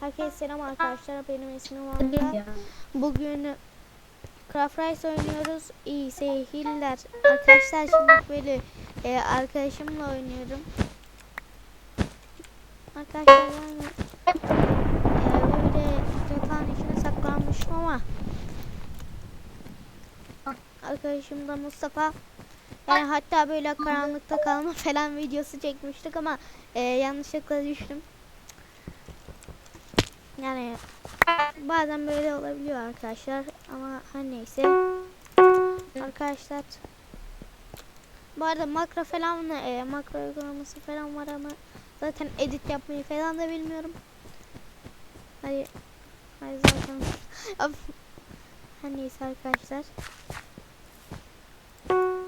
Herkese selam arkadaşlar. Benim ismim Hamza. Bugün Craft Rice oynuyoruz. İyi seyirler. Arkadaşlar şimdi böyle e, arkadaşımla oynuyorum. Arkadaşlar yani e, böyle yatağın içine saklanmışım ama arkadaşım da Mustafa yani hatta böyle karanlıkta kalma falan videosu çekmiştik ama e, yanlışlıkla düştüm. Yani bazen böyle olabiliyor arkadaşlar ama her neyse. Arkadaşlar bu arada makro falan e, makro uygulaması falan var ama zaten edit yapmayı falan da bilmiyorum. Hadi hadi zaten Of. neyse arkadaşlar.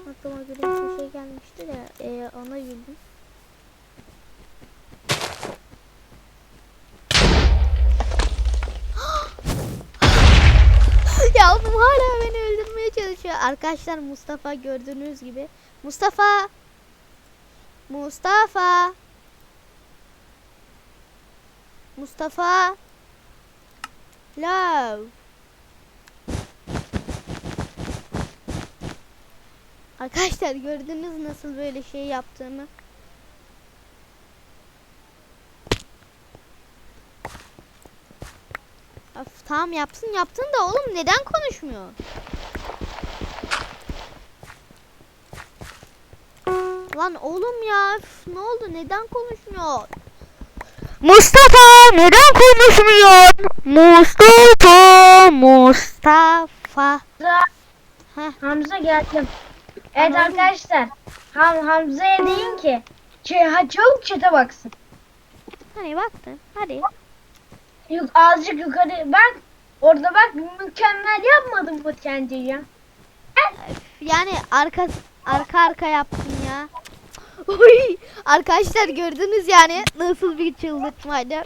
Aklıma bir bir şey gelmişti de e, ona güldüm. ya bu hala beni öldürmeye çalışıyor. Arkadaşlar Mustafa gördüğünüz gibi. Mustafa. Mustafa. Mustafa. Love. Arkadaşlar gördünüz nasıl böyle şey yaptığımı. Of, tamam yapsın yaptın da oğlum neden konuşmuyor? Lan oğlum ya üf, ne oldu neden konuşmuyor? Mustafa neden konuşmuyor? Mustafa Mustafa. Heh. Hamza geldim. Evet arkadaşlar. Ham Hamza'ya deyin ki ç- ha, çabuk çete baksın. Hani baktın hadi. Yuk, azıcık yukarı bak. Orada bak mükemmel yapmadın mı sence ya? Yani arka arka arka yaptın ya. Oy, arkadaşlar gördünüz yani nasıl bir çıldırtmaydı.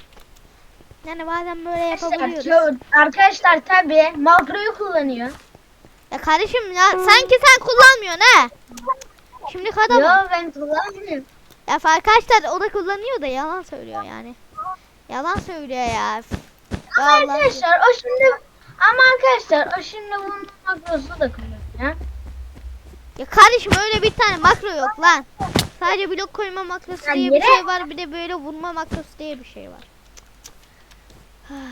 Yani bazen böyle Arkadaşlar, yapabiliyoruz. ço- arkadaşlar tabi makroyu kullanıyor. Ya kardeşim ya sanki sen kullanmıyorsun ha. Şimdi kadın. Yo ben kullanmıyorum. Ya arkadaşlar o da kullanıyor da yalan söylüyor yani. Yalan söylüyor ya. Ama Vallahi. arkadaşlar o şimdi ama arkadaşlar o şimdi bunun makrosunu da kullanıyor. Ya kardeşim öyle bir tane makro yok lan. Sadece blok koyma makrosu Ya diye bir şey var bir de böyle vurma makrosu diye bir şey var.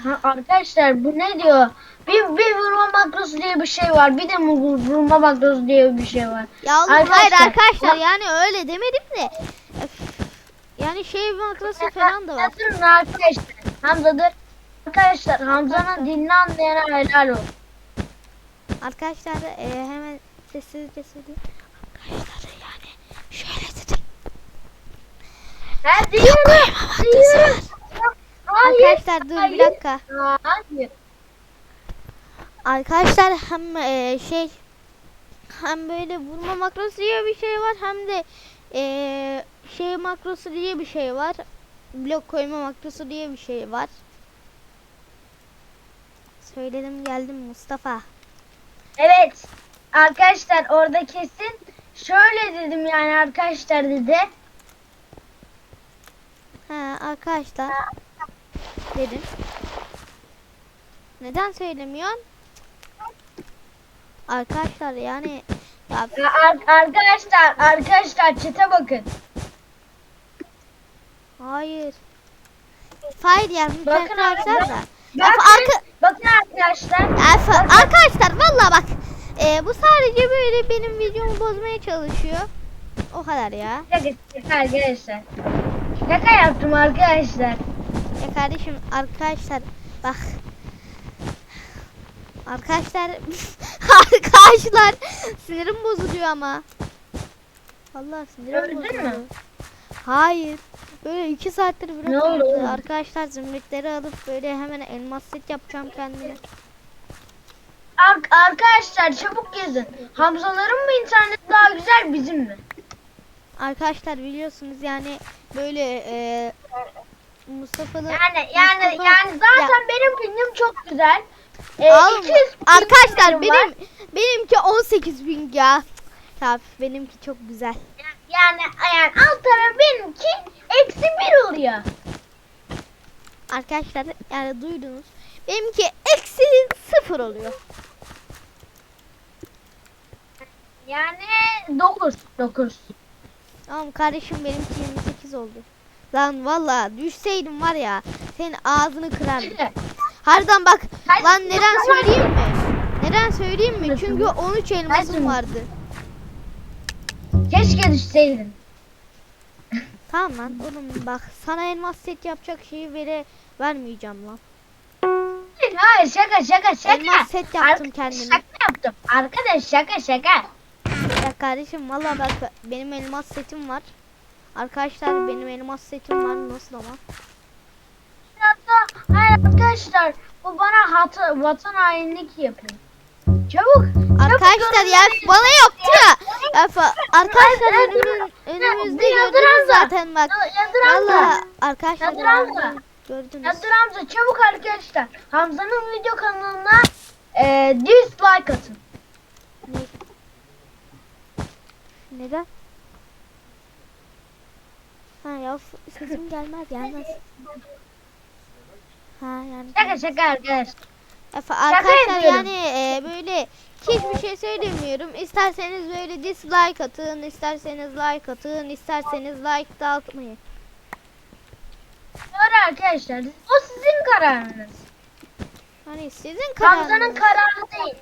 Ha, arkadaşlar bu ne diyor? Bir, bir vurma makrosu diye bir şey var. Bir de vurma makrosu diye bir şey var. Ya oğlum hayır Arkadaşlar, arkadaşlar ya- yani öyle demedim de. Yani şey makrosu falan da var. Durun arkadaşlar. Hamza dur. Arkadaşlar Hamza'nın dilini anlayana helal olsun. Arkadaşlar e, hemen sessizce söyleyeyim. Arkadaşlar yani şöyle dedim. Ha diyorum. Diyorum. Arkadaşlar dur bir dakika. Hayır. Arkadaşlar hem e, şey hem böyle vurma makrosu diye bir şey var hem de e, şey makrosu diye bir şey var. Blok koyma makrosu diye bir şey var. Söyledim geldim Mustafa. Evet. Arkadaşlar orada kesin şöyle dedim yani arkadaşlar dedi. Ha arkadaşlar dedim. Neden söylemiyorsun? Arkadaşlar yani ya Ya ar- arkadaşlar arkadaşlar çete bakın. Hayır. Hayır yazmış Bakın arkadaşlar da. Ya Bakın, arka, bakın arkadaşlar. Ya fa- arkadaşlar valla bak e, bu sadece böyle benim videomu bozmaya çalışıyor. O kadar ya. Şaka arkadaşlar. Şaka yaptım arkadaşlar. Ya kardeşim arkadaşlar bak. Arkadaşlar arkadaşlar sinirim bozuluyor ama. Vallahi sinirim Öldün bozuluyor. mü? Hayır. Böyle iki saattir bırakıyoruz. Arkadaşlar zümrütleri alıp böyle hemen elmas set yapacağım kendime. Ar- arkadaşlar çabuk yazın. Hamzaların mı internet daha güzel bizim mi? Arkadaşlar biliyorsunuz yani böyle e, Mustafa'lı Yani yani Mustafa- yani zaten Ya, benim pingim çok güzel. 200 ping arkadaşlar pingim var. benim benimki 18 bin ya. Ya benimki çok güzel. Yani yani alt taraf benimki eksi bir oluyor. Arkadaşlar yani duydunuz. Benimki eksi sıfır oluyor. Yani 9. 9. Tamam kardeşim benimki 28 oldu. Lan valla düşseydim var ya senin ağzını kırardım. Harbiden bak Kaç- lan neden söyleyeyim mi? Neden söyleyeyim mi? Çünkü 13 elmasım vardı. Keşke düşseydin. Tamam lan oğlum bak sana elmas set yapacak şeyi vere vermeyeceğim lan. Hayır şaka şaka şaka. Elmas set yaptım kendime. Şaka yaptım. Arkadaş şaka şaka. Ya kardeşim valla bak benim elmas setim var. Arkadaşlar benim elmas setim var nasıl ama? Hatta hayır arkadaşlar bu bana hatı, vatan hainlik yapıyor. Çabuk. Arkadaşlar ya bana yoktu ya. fa- arkadaşlar önümüzde gördünüz zaten bak. Yadır Valla arkadaşlar Yadır Hamza. gördünüz. Yadır Hamza çabuk arkadaşlar. Hamza'nın video kanalına e, dislike atın. Ne? Neden? Ha ya sesim gelmez gelmez. Ha yani. Şaka şaka arkadaşlar. Arkadaşlar yani e, böyle hiçbir şey söylemiyorum. İsterseniz böyle dislike atın, isterseniz like atın, isterseniz like da atmayın. Doğru arkadaşlar. O sizin kararınız. Hani sizin kararınız. Hamza'nın kararı değil.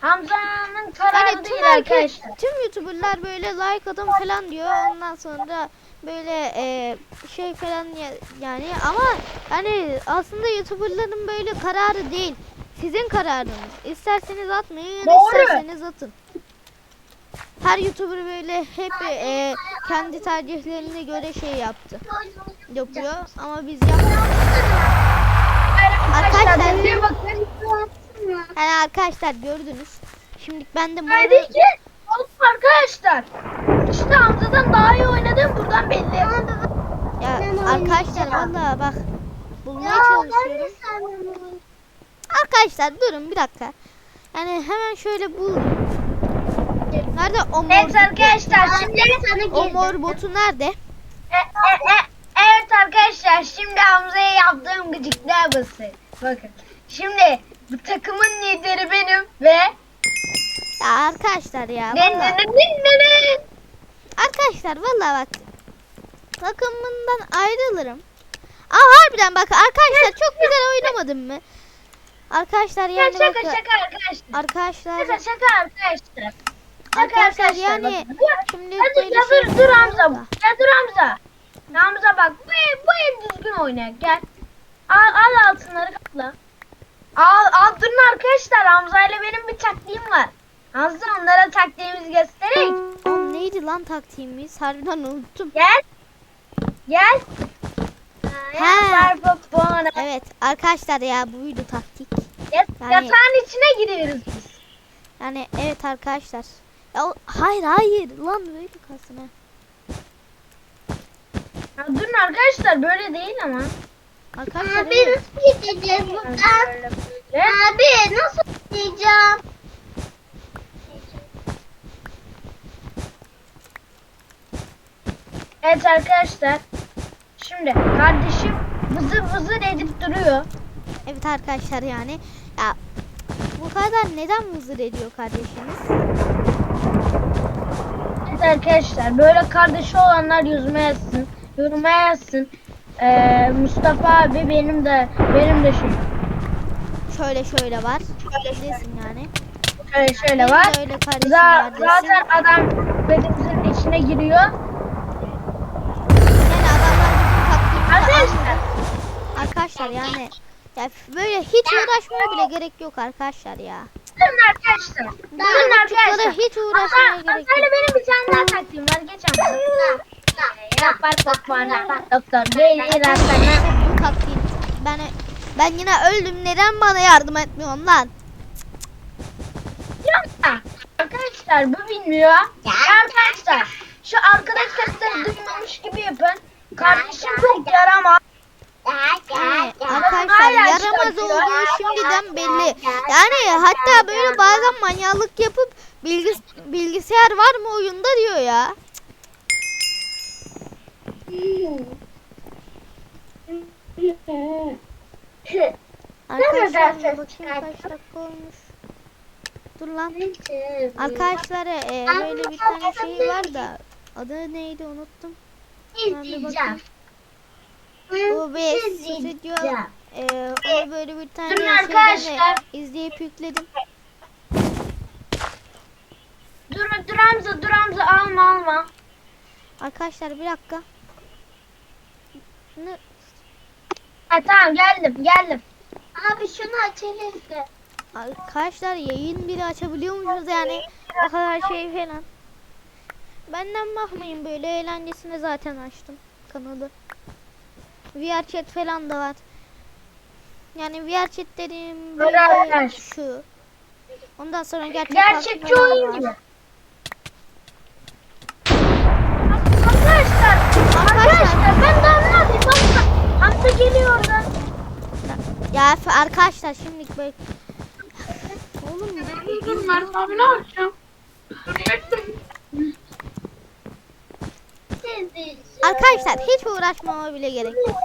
Hamza'nın kararı Hani tüm, değil arkadaşlar. tüm youtuberlar böyle like atın falan diyor. Ondan sonra böyle e, şey falan ya- yani ama hani aslında youtuberların böyle kararı değil. Sizin kararınız. İsterseniz atmayın, Doğru. isterseniz atın. Her youtuber böyle hep e, kendi tercihlerine göre şey yaptı. Yapıyor ama biz yapmıyoruz. Arkadaşlar bakın. Yani arkadaşlar gördünüz. Şimdi ben de Hadi bunu- ki oğlum arkadaşlar. İşte Hamza'dan daha iyi oynadım buradan belli. Ya arkadaşlar valla bak bulmaya çalışıyorum. Arkadaşlar durun bir dakika. Yani hemen şöyle bul. Nerede o mor? Evet arkadaşlar şimdi O mor botu nerede? E, e, e, evet arkadaşlar şimdi Hamza'ya yaptığım gıcıklığa basın. Bakın. Şimdi bu takımın lideri benim ve Ya arkadaşlar ya ne ne valla. ne ne ne Arkadaşlar valla bak. Takımından ayrılırım. Aa harbiden bak arkadaşlar çok güzel oynamadım mı? Arkadaşlar Ya yani şaka şaka arkadaşlar. Arkadaşlar Şaka şaka arkadaşlar. Şaka Arkadaşlar yani bakın. Şimdi Hadi böyle ya şey dur dur Hamza. Ya dur Hamza. Hamza bak bu ev, bu ev düzgün oyna gel. Al, al altınları kapla. Al, al durun arkadaşlar Hamza ile benim bir taktiğim var. Hamza onlara taktiğimizi göstereyim. Oğlum neydi lan taktiğimiz? Harbiden unuttum. Gel. Gel. Puanı. Evet arkadaşlar ya buydu taktik. Yat- Yani- Yatağın içine giriyoruz biz. Yani evet arkadaşlar. Ya, hayır hayır lan böyle kalsın ha. Ya durun arkadaşlar böyle değil ama. Arkadaşlar Abi evet. nasıl gideceğiz buradan? Abi nasıl gideceğim? Evet arkadaşlar. Şimdi kardeşim vızır vızır edip duruyor. Evet arkadaşlar yani. Ya bu kadar neden mızır ediyor kardeşiniz? Evet arkadaşlar böyle kardeşi olanlar yüzüme yazsın. Yoruma yazsın. Ee, Mustafa abi benim de benim de şu Şöyle şöyle var. Desin yani. şöyle şöyle Benim var. öyle var zaten adam bedimizin içine giriyor. Yani adamlar bizim taktiğimizi Arkadaşlar. Arkadaşlar yani ya böyle hiç uğraşmaya bile gerek yok arkadaşlar ya. durun arkadaşlar. Durun arkadaşlar. hiç uğraşmaya Hatta- gerek yok. benim bir tane daha taktiğim var. Geç ama. Yapar kokmana. Doktor değil rastlarına. Bu taktiğim. Ben ben yine öldüm. Neden bana yardım etmiyorsun lan? Yok. Arkadaşlar bu bilmiyor. Ya arkadaşlar şu arkadaş sesleri duymamış gibi yapın. Kardeşim çok yaramaz. Arkadaşlar yaramaz olduğu şimdiden belli. Yani hatta böyle bazen manyaklık yapıp bilgis bilgisayar var mı oyunda diyor ya. Arkadaşlar bakayım kaç dakika olmuş. Dur lan. Arkadaşlar e, böyle bir tane şey var da adı neydi unuttum. Ben bir bakayım. Bu bir stüdyo. E, ona böyle bir tane Durun de arkadaşlar. izleyip yükledim. Dur, dur Hamza, dur Hamza alma alma. Arkadaşlar bir dakika. Ne? Ha tamam geldim geldim. Abi şunu açalım da. Arkadaşlar yayın bile açabiliyormuşuz yani o kadar şey falan. Benden bakmayın böyle eğlencesine zaten açtım kanalı. VR chat falan da var. Yani VR chat dediğim Böyle şu. Ondan sonra gerçek Gerçekçi oyun gibi. Arkadaşlar, arkadaşlar ben daha ne yapayım? Hamza, Hamza geliyor oradan. Ya arkadaşlar şimdi böyle Oğlum Dur Mert abi ne yapacağım? Arkadaşlar hiç uğraşmama bile gerek yok.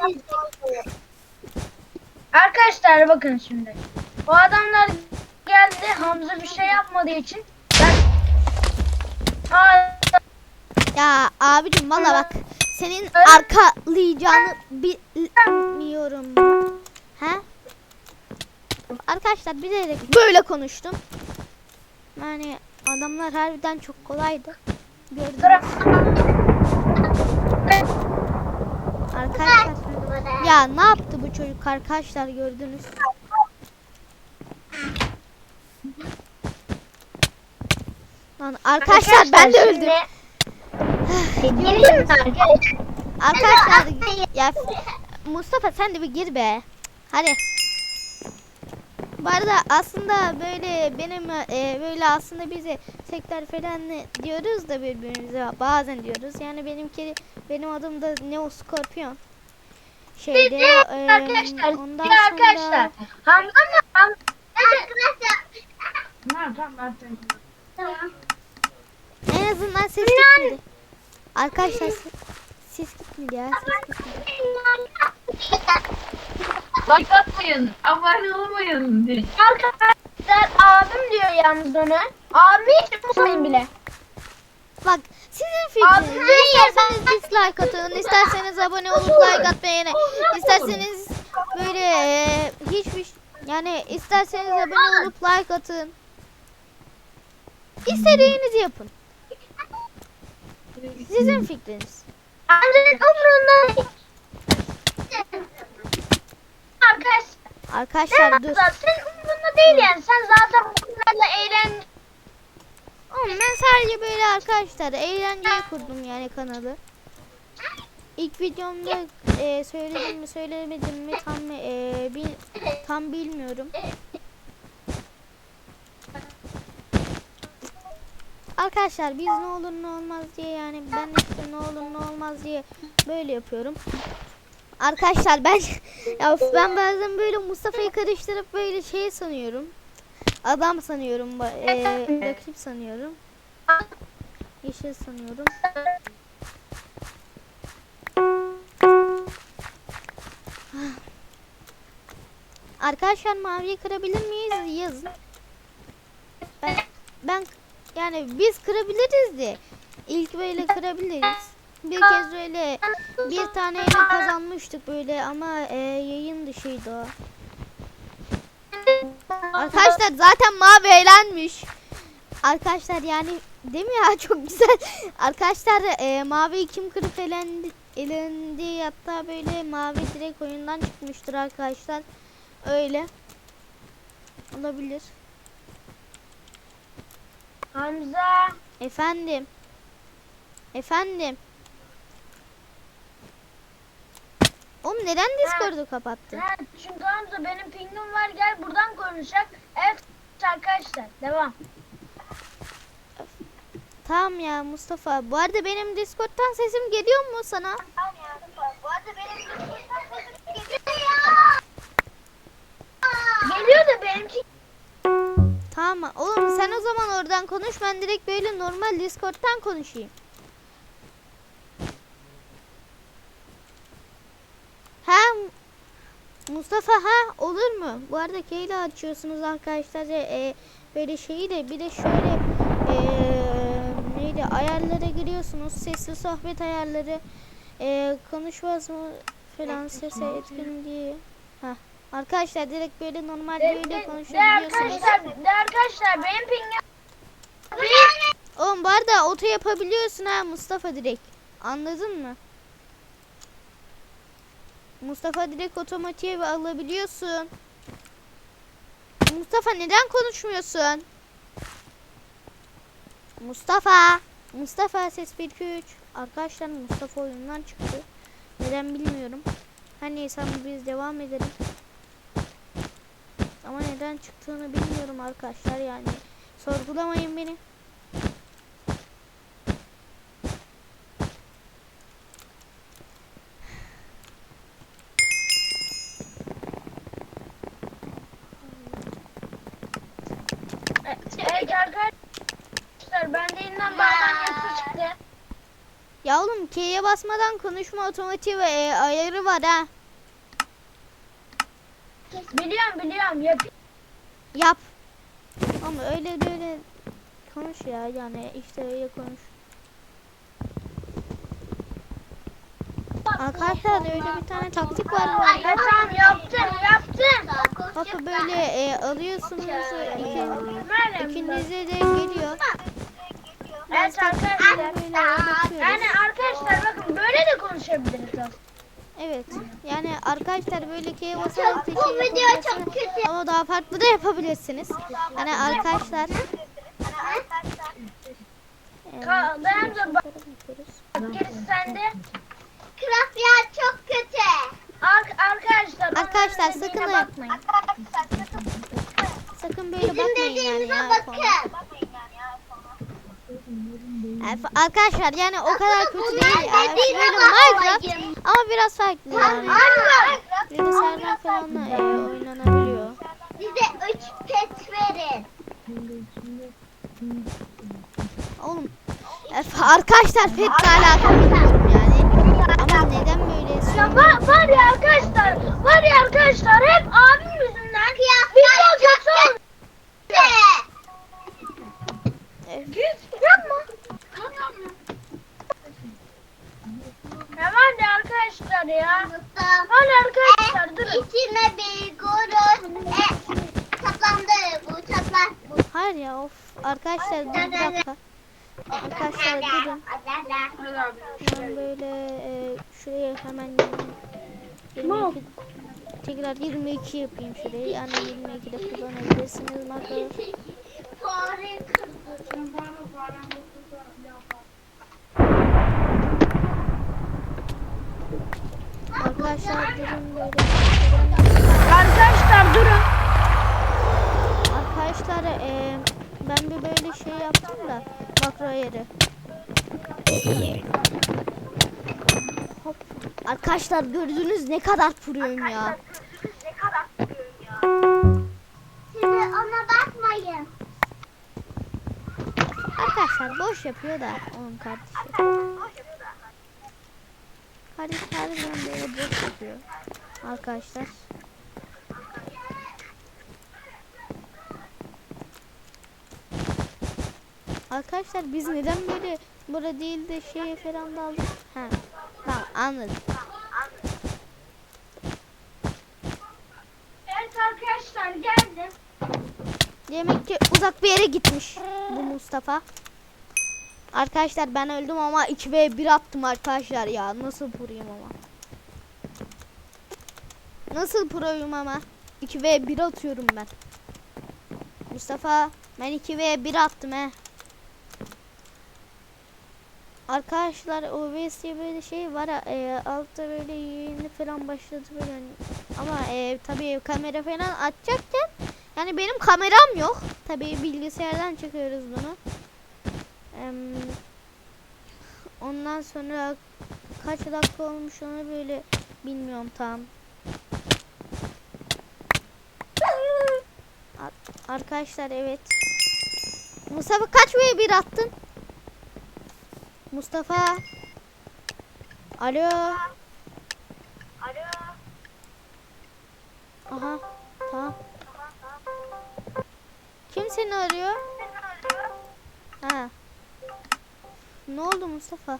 Arkadaşlar bakın şimdi. Bu adamlar geldi. Hamza bir şey yapmadığı için ben Aa, Ya abicim valla bak senin arkalayacağını bilmiyorum. He? Arkadaşlar bilerek böyle konuştum. Yani adamlar harbiden çok kolaydı. Gördünüz. Arkadaşlar ya ne yaptı bu çocuk arkadaşlar gördünüz. Lan arkadaşlar ben de öldüm. Arkadaşlar? Arkadaşlar ya Mustafa sen de bir gir be. Hadi. Bu arada aslında böyle benim e, böyle aslında bize sektör falan diyoruz da birbirimize bazen diyoruz. Yani benimki benim adım da Neo Scorpion. Şeyde e, arkadaşlar, ondan bir arkadaşlar. sonra Hamza mı? Hamza. Arkadaşlar. Tamam. en azından ses gitmedi. Arkadaşlar ses, ses gitmedi ya ses gitmedi. Like atmayın, abone olmayın diye. Arkadaşlar abim diyor yalnız ona. Abimi hiç unutmayın bile. Bak sizin fikriniz. İsterseniz dislike atın, isterseniz abone olup like atmayın. İsterseniz böyle e, hiçbir yani isterseniz abone olup like atın. İstediğinizi yapın. Sizin fikriniz. Amcanın umurunda değil. Arkadaş, Arkadaşlar sen, dur. senin umurunda değil yani. Sen zaten bunlarla eğlen. Oğlum ben sadece böyle arkadaşlar eğlenceye kurdum yani kanalı. İlk videomda e, söyledim mi söylemedim mi tam e, bil, tam bilmiyorum. Arkadaşlar biz ne olur ne olmaz diye yani ben işte ne olur ne olmaz diye böyle yapıyorum. Arkadaşlar ben ya ben bazen böyle Mustafa'yı karıştırıp böyle şey sanıyorum. Adam sanıyorum, e, rakip sanıyorum. Yeşil sanıyorum. Arkadaşlar maviyi kırabilir miyiz? Yazın. Ben, ben yani biz kırabiliriz de ilk böyle kırabiliriz. Bir kez öyle bir taneyle kazanmıştık böyle ama e, yayın dışıydı o. Arkadaşlar zaten mavi eğlenmiş. Arkadaşlar yani değil mi ya çok güzel. Arkadaşlar e, mavi kim kırıp elendi, elendi hatta böyle mavi direkt oyundan çıkmıştır arkadaşlar. Öyle. Olabilir. Hamza. Efendim. Efendim. Neden Discord'u kapattın? Ha, çünkü Hamza benim pingim var gel buradan konuşacak. Evet arkadaşlar devam. Tamam ya Mustafa. Bu arada benim Discord'dan sesim geliyor mu sana? Geliyor da benimki Tamam. Oğlum sen o zaman oradan konuş. Ben direkt böyle normal Discord'dan konuşayım. Hem Mustafa ha olur mu? Bu arada keyle açıyorsunuz arkadaşlar. E, böyle şeyi de bir de şöyle e, neydi ayarlara giriyorsunuz. Sesli sohbet ayarları. E, konuşmaz mı falan sese etkin diye. Ha. Arkadaşlar direkt böyle normal böyle konuşabiliyorsunuz. arkadaşlar, de arkadaşlar benim pingim Oğlum bu arada oto yapabiliyorsun ha Mustafa direkt. Anladın mı? Mustafa direkt otomatiğe alabiliyorsun. Mustafa neden konuşmuyorsun? Mustafa. Mustafa ses 1 2 3. Arkadaşlar Mustafa oyundan çıktı. Neden bilmiyorum. Her neyse biz devam edelim. Ama neden çıktığını bilmiyorum arkadaşlar yani. Sorgulamayın beni. Evet arkadaşlar bende çıktı. Ya oğlum K'ye basmadan konuşma otomatiği ve e, ayarı var ha. Biliyorum biliyorum yapayım. Yap. Ama öyle de öyle konuş ya yani işte öyle konuş. Arkadaşlar öyle bir tane taktik var arada. tamam yaptım yaptım. Hapı böyle e, alıyorsunuz iki, Böyle. ikinize de geliyor. Evet arkadaşlar. Yani arkadaşlar bakın böyle de konuşabiliriz aslında. Evet. Yani arkadaşlar böyle basarak da Bu video çok kötü. Ama daha farklı da yapabilirsiniz. Yani arkadaşlar de bak gerisi sende. Craft ya çok kötü. Ar- arkadaşlar. Arkadaşlar, sakın- bakmayın. Sakın böyle Bizim bakmayın yani ya. bakın. Yani Arkadaşlar yani o kadar kötü değil. Yani. Minecraft ama biraz farklı yani. Bilgisayardan falan da e, oynanabiliyor. Bize üç pet verin. Oğlum e, arkadaşlar petle alakalı Ya var, var ya arkadaşlar. Var ya arkadaşlar hep abim yüzünden. Video kötü oldu. E, Yapma. Ya var ya arkadaşlar ya. Var ya arkadaşlar durun. İçine bir gurur. E, çatlandı bu çatlar. Bu. Hayır ya of. Arkadaşlar dur bir dakika. Arkadaşlar durun. Ben böyle e, şuraya hemen 22 tekrar 22 yapayım şurayı. Yani 22'de kullanabilirsiniz markaları. Fare Arkadaşlar durun böyle. Arkadaşlar durun. Arkadaşlar e, ben bir böyle şey yaptım da makro ayarı. Hop. Arkadaşlar gördünüz ne kadar proyum ya. Siz ona bakmayın. Arkadaşlar boş yapıyor da onun kardeşi. Kardeş her zaman böyle boş yapıyor. Arkadaşlar. Arkadaşlar biz neden böyle burada değil de şeye falan da aldık? Ha, tamam anladım. Evet arkadaşlar geldim. Demek ki uzak bir yere gitmiş bu Mustafa. Arkadaşlar ben öldüm ama 2 ve 1 attım arkadaşlar ya. Nasıl proyum ama. Nasıl proyum ama. 2 ve 1 atıyorum ben. Mustafa ben 2 ve 1 attım he. Arkadaşlar OBS diye böyle şey var e, altta böyle yayını falan başladı böyle hani. ama e, tabii kamera falan açacakken yani benim kameram yok. Tabii bilgisayardan çekiyoruz bunu. Ondan sonra kaç dakika olmuş onu böyle bilmiyorum tam. Ar- Arkadaşlar evet. Mustafa kaç ve bir attın? Mustafa. Alo. Mustafa?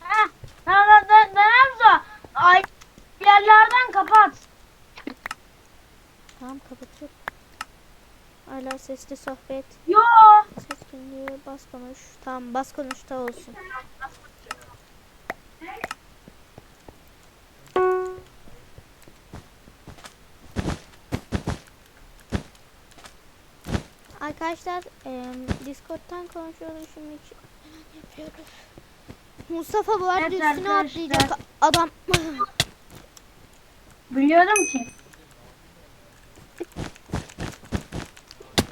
Ha, ha, da, da, Hamza. Ay, yerlerden kapat. Tamam kapatıyorum. Hala sesli sohbet. Yo. Ses geliyor. Bas konuş. Tamam bas konuş da olsun. Arkadaşlar eee Discord'dan konuşuyoruz şimdi. Yapıyoruz. Mustafa bu arada Evet üstüne arkadaşlar. atlayacak adam. Biliyorum ki.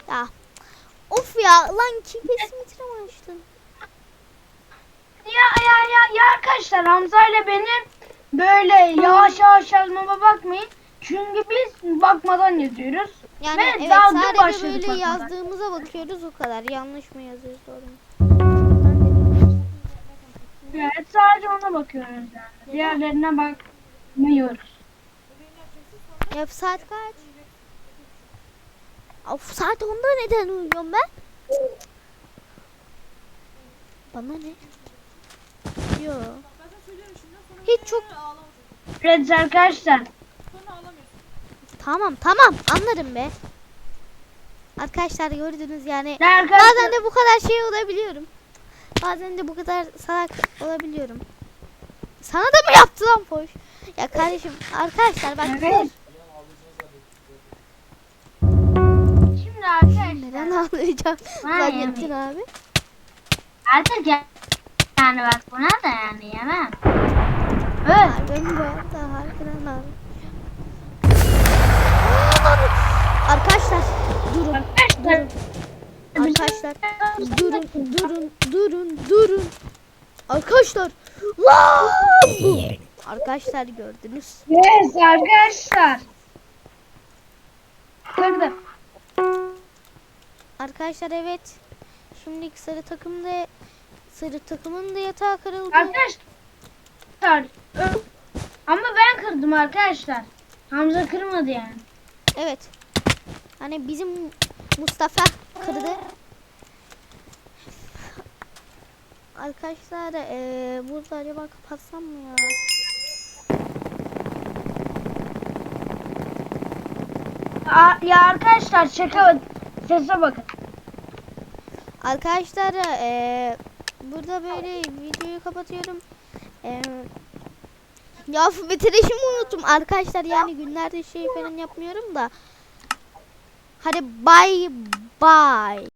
ya. Of ya lan kilometre açtın. Ya ya ya ya arkadaşlar Hamza ile benim böyle yavaş yavaş yazmama bakmayın. Çünkü biz bakmadan yazıyoruz. Yani Ve evet sadece böyle bakmadan. yazdığımıza bakıyoruz o kadar. Yanlış mı yazıyoruz doğru mu? Evet sadece ona bakıyoruz yani. Diğerlerine bakmıyoruz. Ya saat kaç? Of saat onda neden uyuyorum ben? Bana ne? Yo. Hiç çok Evet arkadaşlar. tamam tamam anlarım be. Arkadaşlar gördünüz yani. Ya arkadaşlar. Bazen de bu kadar şey olabiliyorum. Bazen de bu kadar salak olabiliyorum. Sana da mı yaptı lan boş? Ya kardeşim arkadaşlar bak Evet. Şimdi arkadaşlar. neden ağlayacağım zannettin abi? Artık ya- yani bak buna da yani yemem. Evet. Harbiden bu arada harbiden abi. Arkadaşlar durun Arkadaşlar. Arkadaşlar durun durun durun durun arkadaşlar lan arkadaşlar gördünüz Yes arkadaşlar. Kırdım. arkadaşlar evet şimdi sarı takımda sarı takımın da yatağı kırıldı Arkadaşlar. Ama ben kırdım arkadaşlar. Hamza kırmadı yani. evet hani bizim Mustafa kırdı Arkadaşlar eee burada acaba kapatsam mı ya? Ya arkadaşlar şaka sese bakın. Arkadaşlar eee burada böyle videoyu kapatıyorum. Eee ya bitirişimi unuttum arkadaşlar yani günlerde şey falan yapmıyorum da. Hadi bye bye.